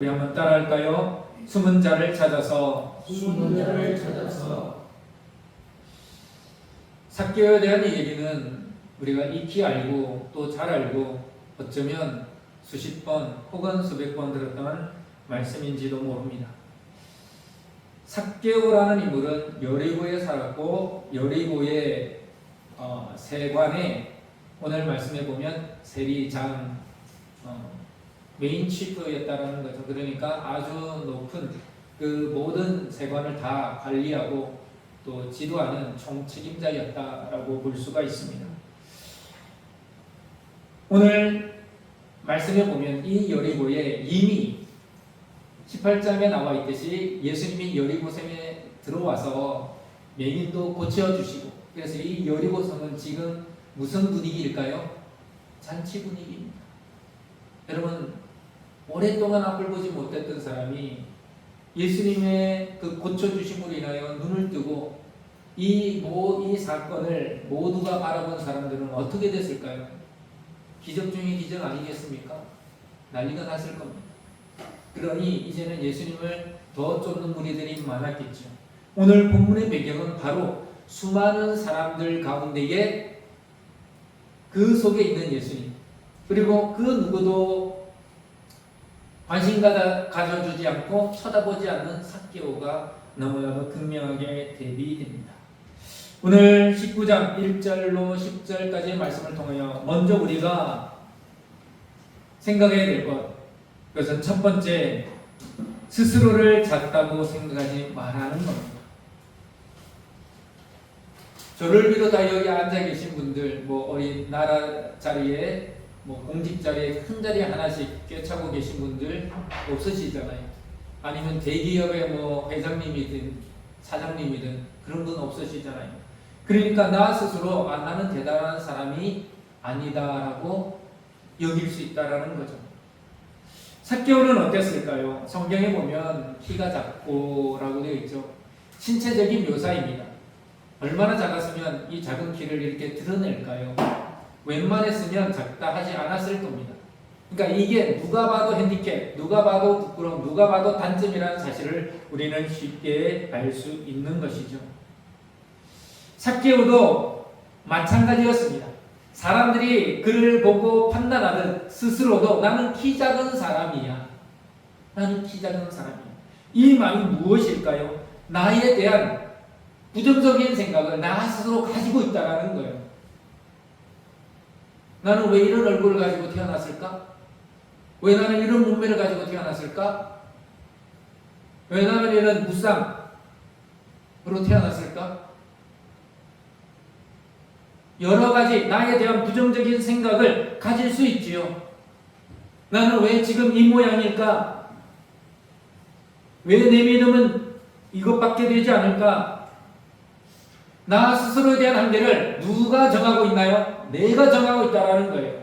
우리 한번 따라할까요? 숨은 자를 찾아서 숨은 자를 찾아서 삭개오에 대한 이 얘기는 우리가 익히 알고 또 잘 알고 어쩌면 수십 번 혹은 수백 번 들었던 말씀인지도 모릅니다. 삭개오라는 인물은 여리고에 살았고 여리고의 어, 세관에 오늘 말씀해 보면 세리장 어, 메인 치프였다라는 거죠. 그러니까 아주 높은 그 모든 세관을 다 관리하고 또 지도하는 총책임자였다라고 볼 수가 있습니다. 오늘 말씀해 보면 이 여리고에 이미 18장에 나와 있듯이 예수님이 여리고성에 들어와서 맹인도 고쳐 주시고 그래서 이 여리고성은 지금 무슨 분위기일까요? 잔치 분위기입니다. 여러분 오랫동안 앞을 보지 못했던 사람이 예수님의 그 고쳐주심으로 인하여 눈을 뜨고 이, 모, 이 사건을 모두가 바라본 사람들은 어떻게 됐을까요? 기적 중의 기적 아니겠습니까? 난리가 났을 겁니다. 그러니 이제는 예수님을 더 쫓는 무리들이 많았겠죠. 오늘 본문의 배경은 바로 수많은 사람들 가운데에 그 속에 있는 예수님 그리고 그 누구도 관심 가져주지 않고 쳐다보지 않는 삭개오가 너무나도 극명하게 대비됩니다. 오늘 19장 1절로 10절까지의 말씀을 통하여 먼저 우리가 생각해야 될 것, 그것은 첫 번째, 스스로를 작다고 생각하지 말라는 겁니다. 저를 비롯하여 여기 앉아 계신 분들, 뭐 어린 나라 자리에, 뭐 공직 자리에 큰 자리 하나씩 꿰차고 계신 분들 없으시잖아요. 아니면 대기업의 뭐 회장님이든 사장님이든 그런 분 없으시잖아요. 그러니까 나 스스로 아, 나는 대단한 사람이 아니다라고 여길 수 있다라는 거죠. 삭개오는 어땠을까요? 성경에 보면 키가 작고라고 되어 있죠. 신체적인 묘사입니다. 얼마나 작았으면 이 작은 키를 이렇게 드러낼까요? 웬만했으면 작다 하지 않았을 겁니다. 그러니까 이게 누가 봐도 핸디캡, 누가 봐도 부끄러움, 누가 봐도 단점이라는 사실을 우리는 쉽게 알 수 있는 것이죠. 삭개오도 마찬가지였습니다. 사람들이 그를 보고 판단하듯 스스로도 나는 키 작은 사람이야. 나는 키 작은 사람이야. 이 말이 무엇일까요? 나에 대한 부정적인 생각을 나 스스로 가지고 있다라는 거예요. 나는 왜 이런 얼굴을 가지고 태어났을까? 왜 나는 이런 몸매를 가지고 태어났을까? 왜 나는 이런 무쌍으로 태어났을까? 여러 가지 나에 대한 부정적인 생각을 가질 수 있지요. 나는 왜 지금 이 모양일까? 왜 내 믿음은 이것밖에 되지 않을까? 나 스스로에 대한 한계를 누가 정하고 있나요? 내가 정하고 있다라는 거예요.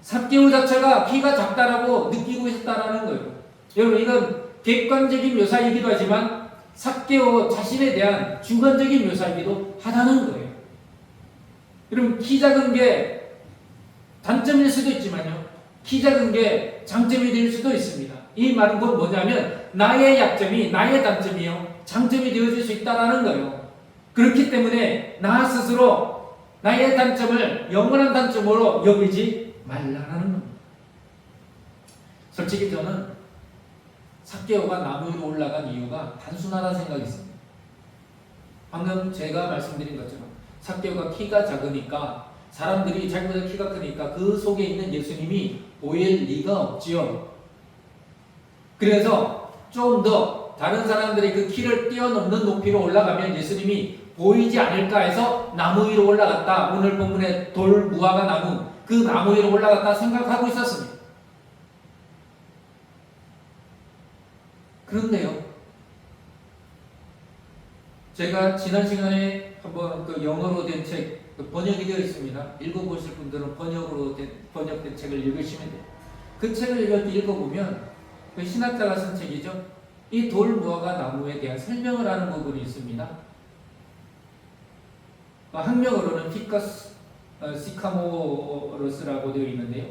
삭개오 자체가 키가 작다라고 느끼고 있다라는 거예요. 여러분 이건 객관적인 묘사이기도 하지만 삭개오 자신에 대한 주관적인 묘사이기도 하다는 거예요. 여러분 키 작은 게 단점일 수도 있지만요. 키 작은 게 장점이 될 수도 있습니다. 이 말은 곧 뭐냐면 나의 약점이 나의 단점이요 장점이 되어줄 수 있다라는 거예요. 그렇기 때문에 나 스스로 나의 단점을 영원한 단점으로 여기지 말라는 겁니다. 솔직히 저는 삭개오가 나무 위로 올라간 이유가 단순하다 생각했습니다. 방금 제가 말씀드린 것처럼 삭개오가 키가 작으니까 사람들이 자기보다 키가 크니까 그 속에 있는 예수님이 보일 리가 없지요. 그래서 좀 더 다른 사람들이 그 키를 뛰어넘는 높이로 올라가면 예수님이 보이지 않을까 해서 나무 위로 올라갔다. 오늘 본문에 돌 무화과 나무 그 나무 위로 올라갔다 생각하고 있었습니다. 그런데요. 제가 지난 시간에 한번 그 영어로 된 책 번역이 되어 있습니다. 읽어보실 분들은 번역으로 된, 번역된 책을 읽으시면 돼요. 그 책을 읽어보면 그 신학자가 쓴 책이죠. 이 돌 무화과 나무에 대한 설명을 하는 부분이 있습니다. 학명으로는 피커스 어, 시카모로스라고 되어 있는데요.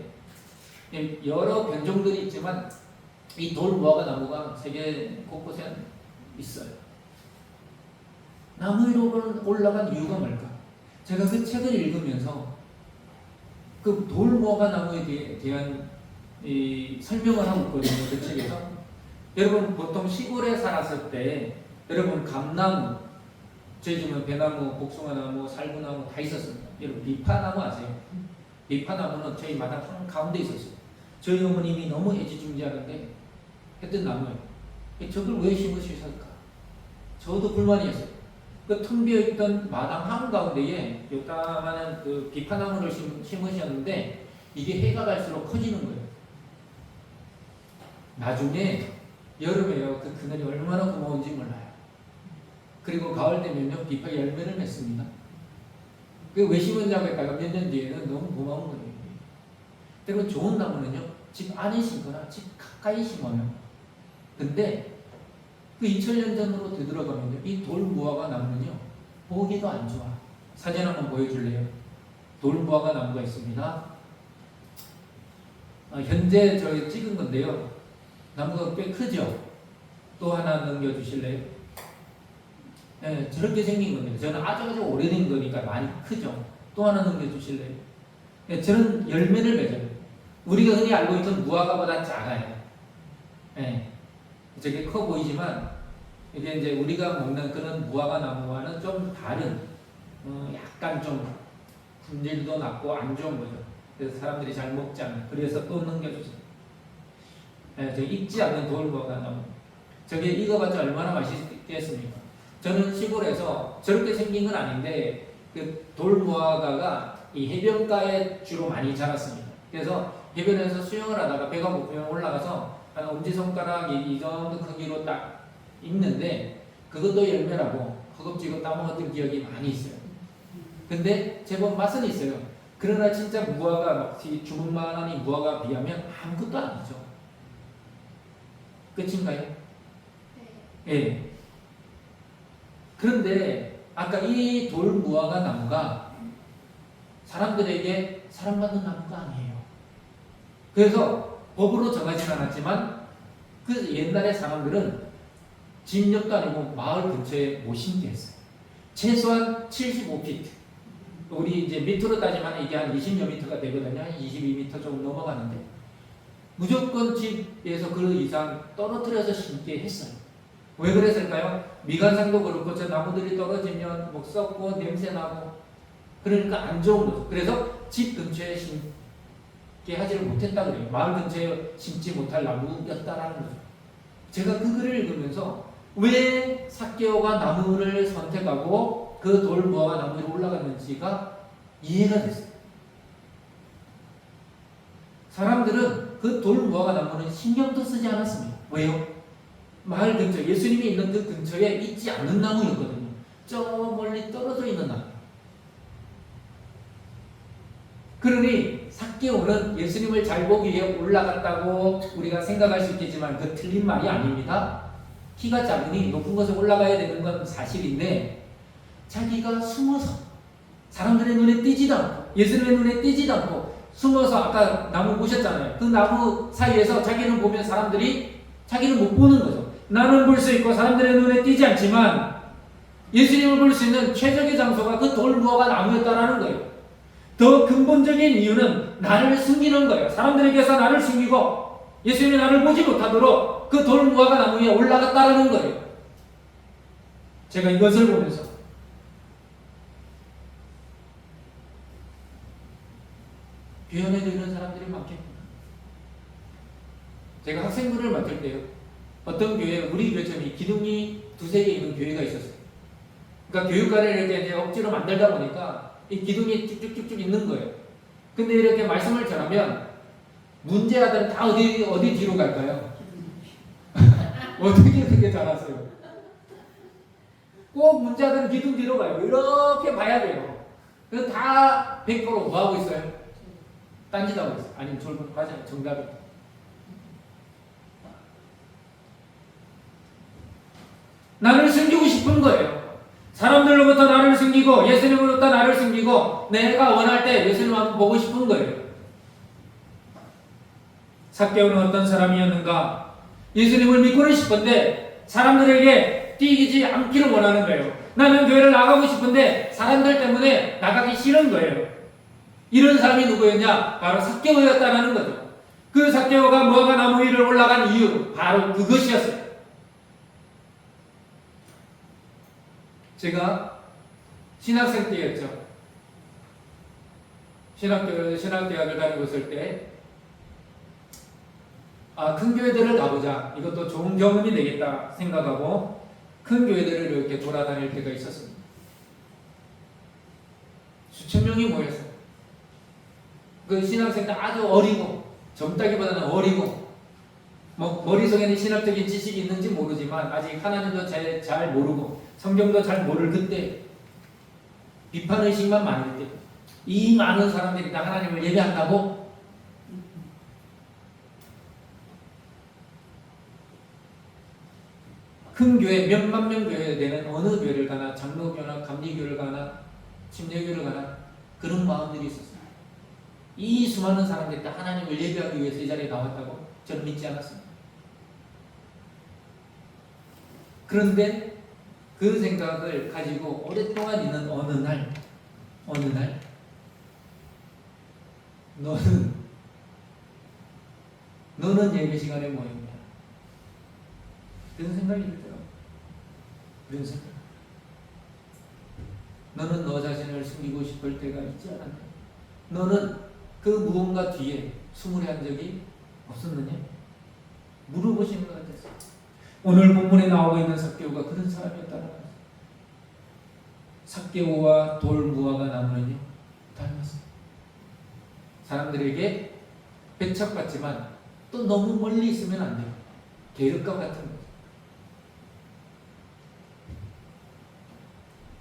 예, 여러 변종들이 있지만 이 돌 무화과 나무가 세계 곳곳에 있어요. 나무 위로 올라간 이유가 뭘까? 제가 그 책을 읽으면서 그 돌 무화과 나무에 대해- 대한 이 설명을 하고 있거든요. 그 책에서. 여러분 보통 시골에 살았을 때 여러분 감나무 저희 집은 배나무, 복숭아나무, 살구나무 다 있었습니다. 여러분 비파나무 아세요? 비파나무는 저희 마당 한 가운데 있었어요. 저희 어머님이 너무 애지중지하는데 했던 나무예요. 저걸 왜 심으셨을까? 저도 불만이었어요. 그 텅 비어있던 마당 한가운데에 요따마한 그 비파나무를 심, 심으셨는데 이게 해가 갈수록 커지는 거예요. 나중에 여름에요 그 그늘이 얼마나 고마운지 몰라요. 그리고 가을 되면요 비파 열매를 맺습니다. 그 했다가 몇 년 뒤에는 너무 고마운 거예요. 그리고 좋은 나무는요 집 안에 심거나 집 가까이 심어요. 근데 그 2000년 전으로 되돌아가면요 이 돌무화과 나무는요 보기도 안 좋아. 사진 한번 보여줄래요? 돌무화과 나무가 있습니다. 어, 현재 저희 찍은 건데요. 나무가 꽤 크죠? 또 하나 넘겨주실래요? 네, 저렇게 생긴 겁니다. 저는 아주 아주 오래된 거니까 많이 크죠? 또 하나 넘겨주실래요? 네, 저는 열매를 맺어요. 우리가 흔히 알고 있던 무화과보다 작아요. 네, 저게 커 보이지만 이게 이제 우리가 먹는 그런 무화과 나무와는 좀 다른 어, 약간 좀 품질도 낮고 안 좋은 거죠. 그래서 사람들이 잘 먹지 않는. 그래서 또 넘겨주세요. 네, 저 익지 않는 돌무화과 나무. 저게 익어봤자 얼마나 맛있겠습니까? 저는 시골에서 저렇게 생긴 건 아닌데 그 돌무화과가 이 해변가에 주로 많이 자랐습니다. 그래서 해변에서 수영을 하다가 배가 고프면 올라가서 한 엄지손가락 이, 이 정도 크기로 딱 익는데 그것도 열매라고 허겁지겁 따먹었던 기억이 많이 있어요. 근데 제법 맛은 있어요. 그러나 진짜 무화과 막 주문만한 이 무화과 비하면 아무것도 아니죠. 끝인가요? 예. 그런데 아까 이 돌무화과 나무가 사람들에게 사랑받는 나무가 아니에요. 그래서 법으로 정하진 않았지만 그 옛날의 사람들은 집 옆도 아니고 마을 근처에 못 심게 했어요. 최소한 75피트. 우리 이제 미터로 따지면 이게 한 20여 미터가 되거든요. 한 22미터 조금 넘어가는데 무조건 집에서 그 이상 떨어뜨려서 심게 했어요. 왜 그랬을까요? 미관상도 그렇고 저 나무들이 떨어지면 뭐 썩고 냄새 나고 그러니까 안 좋은 거죠. 그래서 집 근처에 심게 하지를 못했다 그래요. 마을 근처에 심지 못할 나무였다라는 거죠. 제가 그 글을 읽으면서 왜 사케오가 나무를 선택하고 그 돌무화과 나무 위로 올라갔는지가 이해가 됐어요. 사람들은 그 돌무화과 나무는 신경도 쓰지 않았습니다. 왜요? 마을 근처, 예수님이 있는 그 근처에 있지 않는 나무였거든요. 저 멀리 떨어져 있는 나무. 그러니 사개오는 예수님을 잘 보기 위해 올라갔다고 우리가 생각할 수 있겠지만 그 틀린 말이 아닙니다. 키가 작으니 높은 곳에 올라가야 되는 건 사실인데 자기가 숨어서 사람들의 눈에 띄지도 않고 예수님의 눈에 띄지도 않고 숨어서 아까 나무 보셨잖아요. 그 나무 사이에서 자기는 보면 사람들이 자기는 못 보는 거죠. 나는 볼 수 있고 사람들의 눈에 띄지 않지만 예수님을 볼 수 있는 최적의 장소가 그 돌 무화과 나무였다라는 거예요. 더 근본적인 이유는 나를 숨기는 거예요. 사람들에게서 나를 숨기고 예수님이 나를 보지 못하도록 그 돌 무화과 나무 위에 올라갔다라는 거예요. 제가 이것을 보면서 교연에 들는 사람들이 많겠구나. 제가 학생부를 맡을 때요. 어떤 교회, 우리 교회처럼 기둥이 두세 개 있는 교회가 있었어요. 그러니까 교육관을 이렇게 이제 억지로 만들다 보니까 이 기둥이 쭉쭉쭉쭉 있는 거예요. 근데 이렇게 말씀을 전하면 문제아들은 다 어디, 어디 뒤로 갈까요? 어떻게 그렇게 잘하세요? 꼭 문제아들은 기둥 뒤로 가요. 이렇게 봐야 돼요. 그래서 다 100% 뭐하고 있어요? 딴짓하고 있어요. 아니면 졸고 맞아요. 정답이. 나를 숨기고 싶은 거예요. 사람들로부터 나를 숨기고 예수님으로부터 나를 숨기고 내가 원할 때 예수님 한번 보고 싶은 거예요. 삭개오는 어떤 사람이었는가? 예수님을 믿고는 싶은데 사람들에게 뛰기지 않기를 원하는 거예요. 나는 교회를 나가고 싶은데 사람들 때문에 나가기 싫은 거예요. 이런 사람이 누구였냐? 바로 삭개오였다는 거죠. 그 삭개오가 무화과 나무 위를 올라간 이유 바로 그것이었어요. 제가 신학생 때였죠. 신학교, 신학대학을 다니고 있을 때, 아, 큰 교회들을 가보자. 이것도 좋은 경험이 되겠다 생각하고, 큰 교회들을 이렇게 돌아다닐 때가 있었습니다. 수천 명이 모였어요. 그 신학생 때 아주 어리고, 젊다기보다는 어리고, 뭐, 머릿속에는 신학적인 지식이 있는지 모르지만, 아직 하나님도 잘, 잘 모르고, 성경도 잘 모를 그때, 비판 의식만 많을 때, 이 많은 사람들이 다 하나님을 예배한다고? 큰 교회, 몇만 명 교회 되는 어느 교회를 가나, 장로교나 감리교를 가나, 침례교를 가나, 그런 마음들이 있었어요. 이 수많은 사람들이 다 하나님을 예배하기 위해서 이 자리에 나왔다고 저는 믿지 않았습니다. 그런데 그 생각을 가지고 오랫동안 있는 어느 날, 어느 날, 너는 너는 예배 시간에 뭐 했냐? 그런 생각이 들더라고. 그런 생각. 너는 너 자신을 숨기고 싶을 때가 있지 않았냐? 너는 그 무언가 뒤에 숨으려 한 적이 없었느냐? 물어보시는 것 같았어요. 오늘 본문에 나오고 있는 삭개오가 그런 사람이었다는 거예요. 삭개오와 돌무화가 나무는요 닮았어요. 사람들에게 배척받지만 또 너무 멀리 있으면 안 돼요. 계륵과 같은 거죠.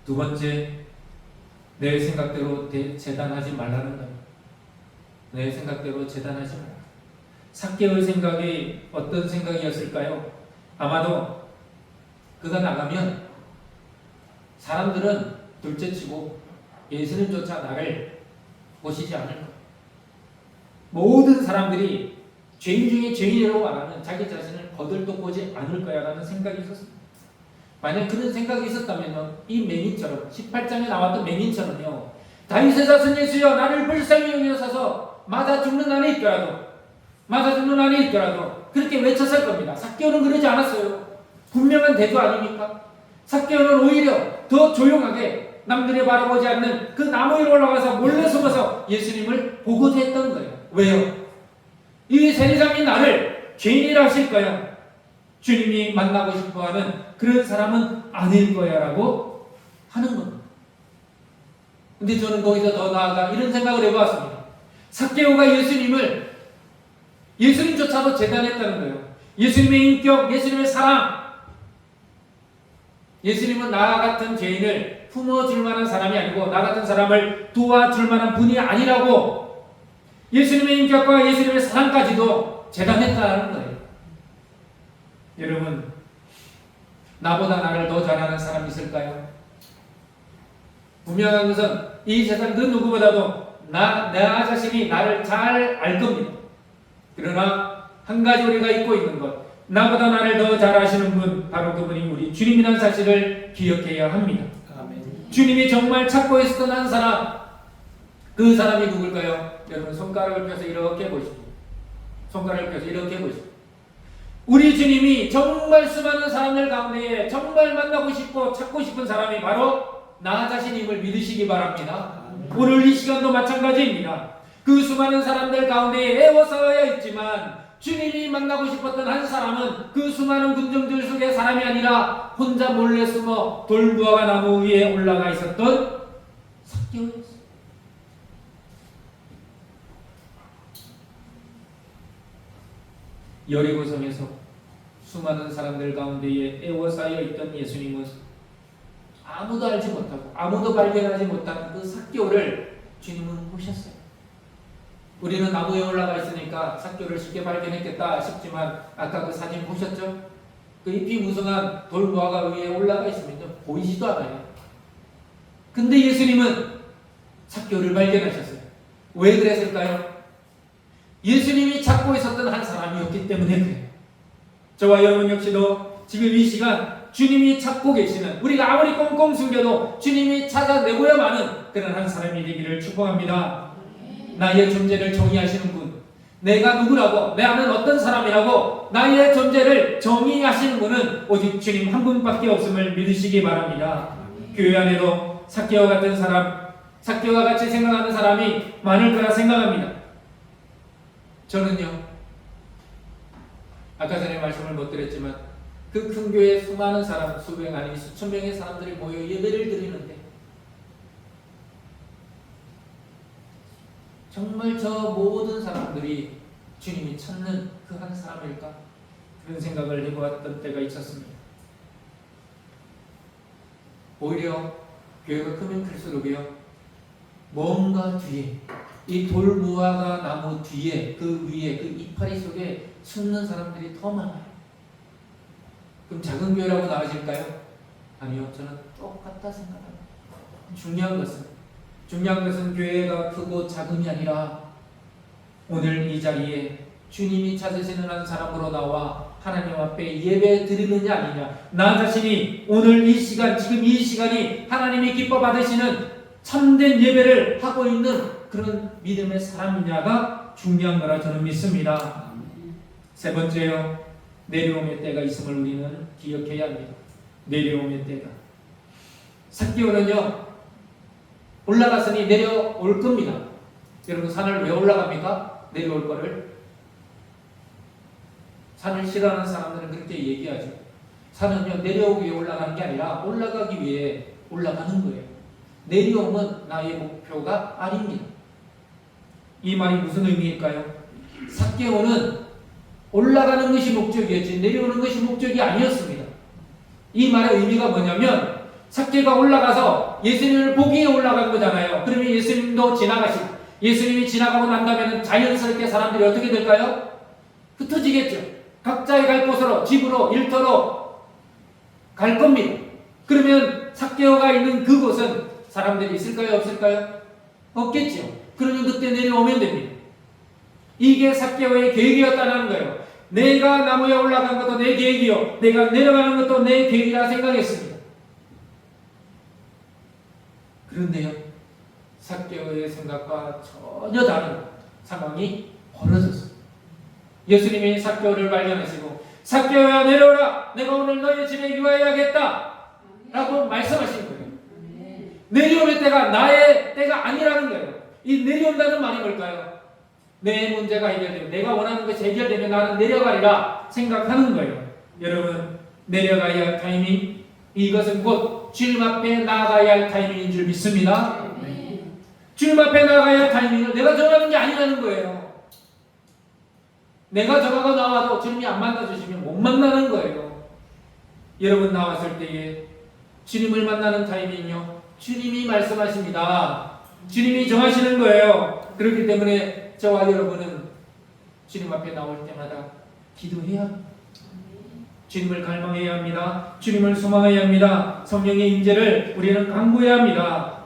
두 번째, 내 생각대로 대- 재단하지 말라는 거예요. 내 생각대로 재단하지 말라. 삭개의 생각이 어떤 생각이었을까요? 아마도 그가 나가면 사람들은 둘째치고 예수님조차 나를 보시지 않을 거예요. 모든 사람들이 죄인 중에 죄인이라고 말하는 자기 자신을 거들떠 보지 않을 거야라는 생각이 있었습니다. 만약 그런 생각이 있었다면 이 맹인처럼 18장에 나왔던 맹인처럼요. 다윗의 자손 예수여 나를 불쌍히 여기셔서 맞아 죽는 안에 있더라도 맞아 죽는 안에 있더라도 그렇게 외쳤을 겁니다. 삭개오는 그러지 않았어요. 분명한 대조 아닙니까? 삭개오는 오히려 더 조용하게 남들이 바라보지 않는 그 나무 위로 올라가서 몰래 숨어서 예수님을 보고자 했던 거예요. 왜요? 이 세리장이 나를 죄인이라 하실 거야. 주님이 만나고 싶어 하는 그런 사람은 아닐 거야 라고 하는 겁니다. 근데 저는 거기서 더 나아가 이런 생각을 해보았습니다. 삭개오가 예수님을 예수님조차도 재단했다는 거예요. 예수님의 인격, 예수님의 사랑. 예수님은 나 같은 죄인을 품어줄 만한 사람이 아니고 나 같은 사람을 도와줄 만한 분이 아니라고 예수님의 인격과 예수님의 사랑까지도 재단했다는 거예요. 여러분, 나보다 나를 더 잘하는 사람 있을까요? 분명한 것은 이 세상 그 누구보다도 나, 나 자신이 나를 잘 알 겁니다. 그러나 한 가지 우리가 잊고 있는 것, 나보다 나를 더 잘 아시는 분, 바로 그분이 우리 주님이라는 사실을 기억해야 합니다. 아멘. 주님이 정말 찾고 있었던 한 사람, 그 사람이 누굴까요? 여러분 손가락을 펴서 이렇게 보십시오. 손가락을 펴서 이렇게 보십시오. 우리 주님이 정말 수많은 사람들 가운데에 정말 만나고 싶고 찾고 싶은 사람이 바로 나 자신임을 믿으시기 바랍니다. 오늘 이 시간도 마찬가지입니다. 그 수많은 사람들 가운데 애워싸여 있지만 주님이 만나고 싶었던 한 사람은 그 수많은 군중들 속의 사람이 아니라 혼자 몰래 숨어 돌무화과 나무 위에 올라가 있었던 삭개오였어요. 여리고성에서 수많은 사람들 가운데에 애워싸여 있던 예수님은 아무도 알지 못하고 아무도 발견하지 못한 그 삭개오를 주님은 보셨어요. 우리는 나무에 올라가 있으니까 삭개오를 쉽게 발견했겠다 싶지만 아까 그 사진 보셨죠? 그 잎이 무성한 돌무화과 위에 올라가 있으면요 보이지도 않아요. 근데 예수님은 삭개오를 발견하셨어요. 왜 그랬을까요? 예수님이 찾고 있었던 한 사람이었기 때문에 그래요. 저와 여러분 역시도 지금 이 시간 주님이 찾고 계시는 우리가 아무리 꽁꽁 숨겨도 주님이 찾아내고야마는 그런 한 사람이 되기를 축복합니다. 나의 존재를 정의하시는 분, 내가 누구라고, 나는 어떤 사람이라고 나의 존재를 정의하시는 분은 오직 주님 한 분밖에 없음을 믿으시기 바랍니다. 교회 안에도 사케와 같은 사람, 사케와 같이 생각하는 사람이 많을 거라 생각합니다. 저는요, 아까 전에 말씀을 못 드렸지만 그 큰 교회에 수많은 사람, 수백 아니 수천 명의 사람들이 모여 예배를 드리는데 정말 저 모든 사람들이 주님이 찾는 그 한 사람일까? 그런 생각을 해보았던 때가 있었습니다. 오히려 교회가 크면 클수록이요 뭔가 뒤에 이 돌무화과 나무 뒤에 그 위에 그 이파리 속에 숨는 사람들이 더 많아요. 그럼 작은 교회라고 나아질까요? 아니요, 저는 똑같다 생각합니다. 중요한 것은 중요한 것은 교회가 크고 작음이 아니라 오늘 이 자리에 주님이 찾으시는 한 사람으로 나와 하나님 앞에 예배 드리느냐 아니냐 나 자신이 오늘 이 시간 지금 이 시간이 하나님이 기뻐 받으시는 참된 예배를 하고 있는 그런 믿음의 사람이냐가 중요한 거라 저는 믿습니다. 세 번째요. 내려옴의 때가 있음을 우리는 기억해야 합니다. 내려옴의 때가. 삭개오는요 올라갔으니 내려올 겁니다. 여러분 산을 왜 올라갑니까? 내려올 거를 산을 싫어하는 사람들은 그렇게 얘기하죠. 산은요 내려오기 위해 올라가는 게 아니라 올라가기 위해 올라가는 거예요. 내려오면 나의 목표가 아닙니다. 이 말이 무슨 의미일까요? 삭개오는 올라가는 것이 목적이었지 내려오는 것이 목적이 아니었습니다. 이 말의 의미가 뭐냐면 삭개가 올라가서 예수님을 보기 위해 올라간 거잖아요. 그러면 예수님도 지나가시고 예수님이 지나가고 난 다음에는 자연스럽게 사람들이 어떻게 될까요? 흩어지겠죠. 각자의 갈 곳으로 집으로 일터로 갈 겁니다. 그러면 삭개오가 있는 그곳은 사람들이 있을까요? 없을까요? 없겠죠. 그러면 그때 내려오면 됩니다. 이게 삭개오의 계획이었다는 거예요. 내가 나무에 올라간 것도 내 계획이요. 내가 내려가는 것도 내 계획이라 생각했습니다. 그런데요. 삭개오의 생각과 전혀 다른 상황이 벌어졌어요. 예수님이 삭개오를 발견하시고 삭개오야 내려오라. 내가 오늘 너의 집에 유하여야겠다. 라고 말씀하신 거예요. 내려올 때가 나의 때가 아니라는 거예요. 이 내려온다는 말이 뭘까요? 내 문제가 해결되면 내가 원하는 것이 해결되면 나는 내려가리라 생각하는 거예요. 여러분 내려가야 할 타이밍 이것은 곧 주님 앞에 나아가야 할 타이밍인 줄 믿습니다. 주님 앞에 나아가야 할 타이밍은 내가 정하는 게 아니라는 거예요. 내가 정하고 나와도 주님이 안 만나주시면 못 만나는 거예요. 여러분 나왔을 때에 주님을 만나는 타이밍요. 주님이 말씀하십니다. 주님이 정하시는 거예요. 그렇기 때문에 저와 여러분은 주님 앞에 나올 때마다 기도해야 합니다. 주님을 갈망해야 합니다. 주님을 소망해야 합니다. 성령의 임재를 우리는 강구해야 합니다.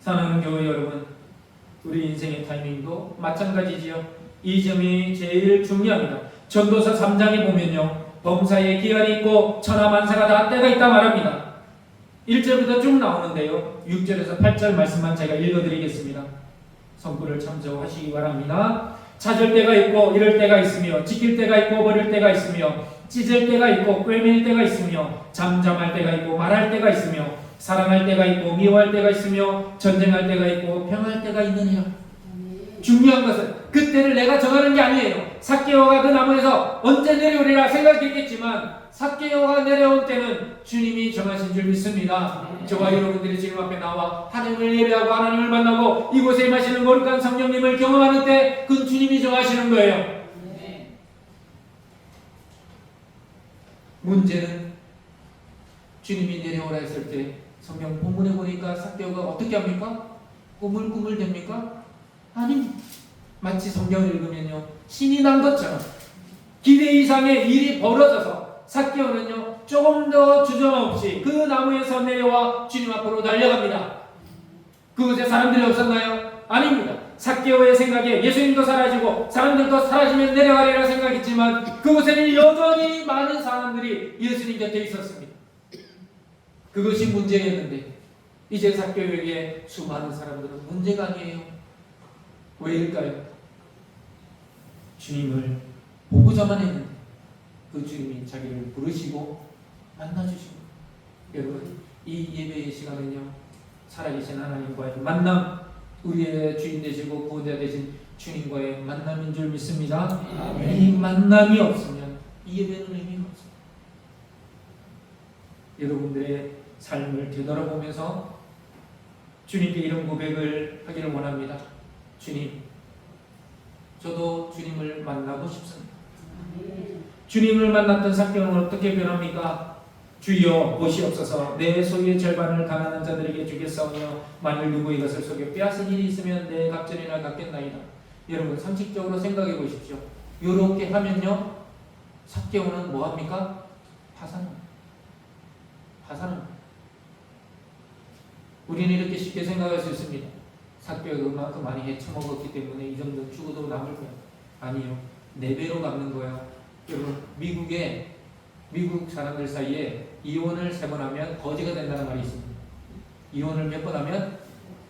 사랑하는 교회 여러분, 우리 인생의 타이밍도 마찬가지지요. 이 점이 제일 중요합니다. 전도서 3장에 보면요. 범사에 기한이 있고 천하만사가 다 때가 있다 말합니다. 1절부터 쭉 나오는데요. 6절에서 8절 말씀만 제가 읽어드리겠습니다. 성구를 참조하시기 바랍니다. 찾을 때가 있고 이럴 때가 있으며 지킬 때가 있고 버릴 때가 있으며 찢을 때가 있고 꿰맬 때가 있으며 잠잠할 때가 있고 말할 때가 있으며 사랑할 때가 있고 미워할 때가 있으며 전쟁할 때가 있고 평할 때가 있느니라. 중요한 것은 그때를 내가 정하는 게 아니에요. 삭개오가 그 나무에서 언제 내려오리라 생각했겠지만 삭개오가 내려온 때는 주님이 정하신 줄 믿습니다. 저와 여러분들이 지금 앞에 나와 하나님을 예배하고 하나님을 만나고 이곳에 마시는 거룩한 성령님을 경험하는 때 그건 주님이 정하시는 거예요. 문제는 주님이 내려오라 했을 때 성경 본문에 보니까 삭개오가 어떻게 합니까? 꾸물꾸물 됩니까? 아닙니다. 마치 성경을 읽으면요 신이 난 것처럼 기대 이상의 일이 벌어져서 삭개오는요 조금 더 주저없이 그 나무에서 내려와 주님 앞으로 달려갑니다. 그곳에 사람들이 없었나요? 아닙니다. 삭개오의 생각에 예수님도 사라지고 사람들도 사라지면 내려가리라 생각했지만 그곳에는 여전히 많은 사람들이 예수님 곁에 있었습니다. 그것이 문제였는데 이제 삭개오에게 수많은 사람들은 문제가 아니에요. 왜일까요? 주님을 보고자만 했는데 그 주님이 자기를 부르시고 만나주시고 여러분 이 예배의 시간은요 살아계신 하나님과의 만남 우리의 주인 되시고 구원자 되신 주님과의 만남인 줄 믿습니다 아멘. 이 만남이 없으면 이 예배는 의미가 없습니다 여러분들의 삶을 되돌아보면서 주님께 이런 고백을 하기를 원합니다 주님 저도 주님을 만나고 싶습니다 주님을 만났던 사건은 어떻게 변합니까? 주여 보시옵소서 내 소유의 절반을 가난한 자들에게 주겠사오며 만일 누구 이것을 속여 빼앗은 일이 있으면 내 갑절이나 갚겠나이다. 여러분 상식적으로 생각해 보십시오. 이렇게 하면요 사개오는 뭐합니까? 파산. 파산. 우리는 이렇게 쉽게 생각할 수 있습니다. 사개오가 그만큼 많이 헤쳐먹었기 때문에 이 정도 죽어도 남을 거야. 아니요. 네 배로 갚는 거예요. 여러분 미국에 미국 사람들 사이에 이혼을 세 번 하면 거지가 된다는 말이 있습니다. 이혼을 몇 번 하면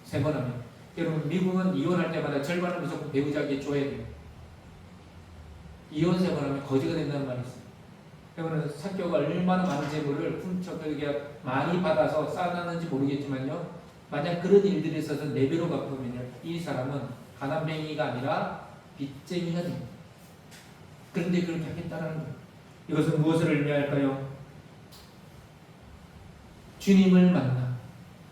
세 번 하면 여러분 미국은 이혼할 때마다 절반을 무조건 배우자에게 줘야 돼요. 이혼 세 번 하면 거지가 된다는 말이 있어요. 여러분 사교가 얼마나 많은 재물을 훔쳐들게 많이 받아서 쌓아놨는지 모르겠지만요. 만약 그런 일들이 있어서 네 배로 갚으면요, 이 사람은 가난뱅이가 아니라 빚쟁이가 됩니다. 그런데 그렇게 하겠다는 거예요. 이것은 무엇을 의미할까요? 주님을 만나,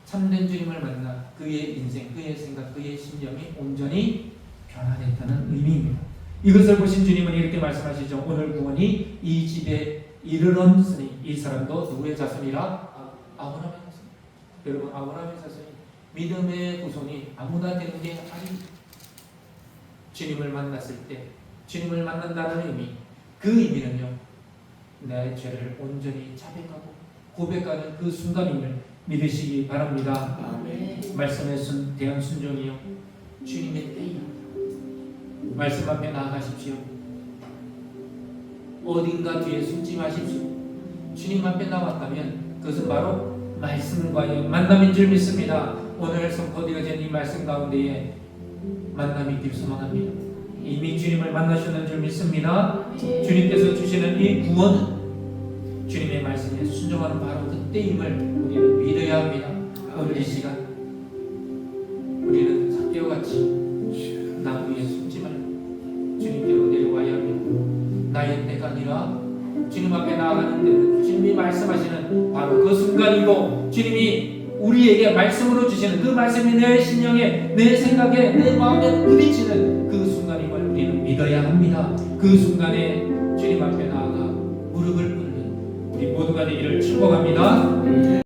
참된 주님을 만나 그의 인생, 그의 생각, 그의 심령이 온전히 변화됐다는 의미입니다. 이것을 보신 주님은 이렇게 말씀하시죠. 오늘 구원이 이 집에 이르렀으니 이 사람도 누구의 자손이라? 아, 아브라함의 자손. 여러분 아브라함의 자손이 믿음의 후손이 아무나 되는 게 아닙니다. 주님을 만났을 때 주님을 만난다는 의미 그 의미는요 내 죄를 온전히 자백하고 고백하는 그 순간임을 믿으시기 바랍니다. 아멘. 말씀에 순, 대한 순종이요. 주님의 때이요. 말씀 앞에 나아가십시오. 어딘가 뒤에 숨지 마십시오. 주님 앞에 나왔다면 그것은 바로 말씀과의 만남인 줄 믿습니다. 오늘 선포되어진 이 말씀 가운데에 만남이 길 소망합니다. 이미 주님을 만나셨는 줄 믿습니다. 주님께서 주시는 이 구원은 주님의 말씀에 순종하는 바로 그때임을 우리는 믿어야 합니다. 오늘 이 시간 주님이 말씀하시는 바로 그 순간이고 주님이 우리에게 말씀으로 주시는 그 말씀이 내 심령에 내 생각에 내 마음에 부딪히는 그 순간임을 우리는 믿어야 합니다. 그 순간에 주님 앞에 나아가 무릎을 꿇는 우리 모두가 되기를 축복합니다.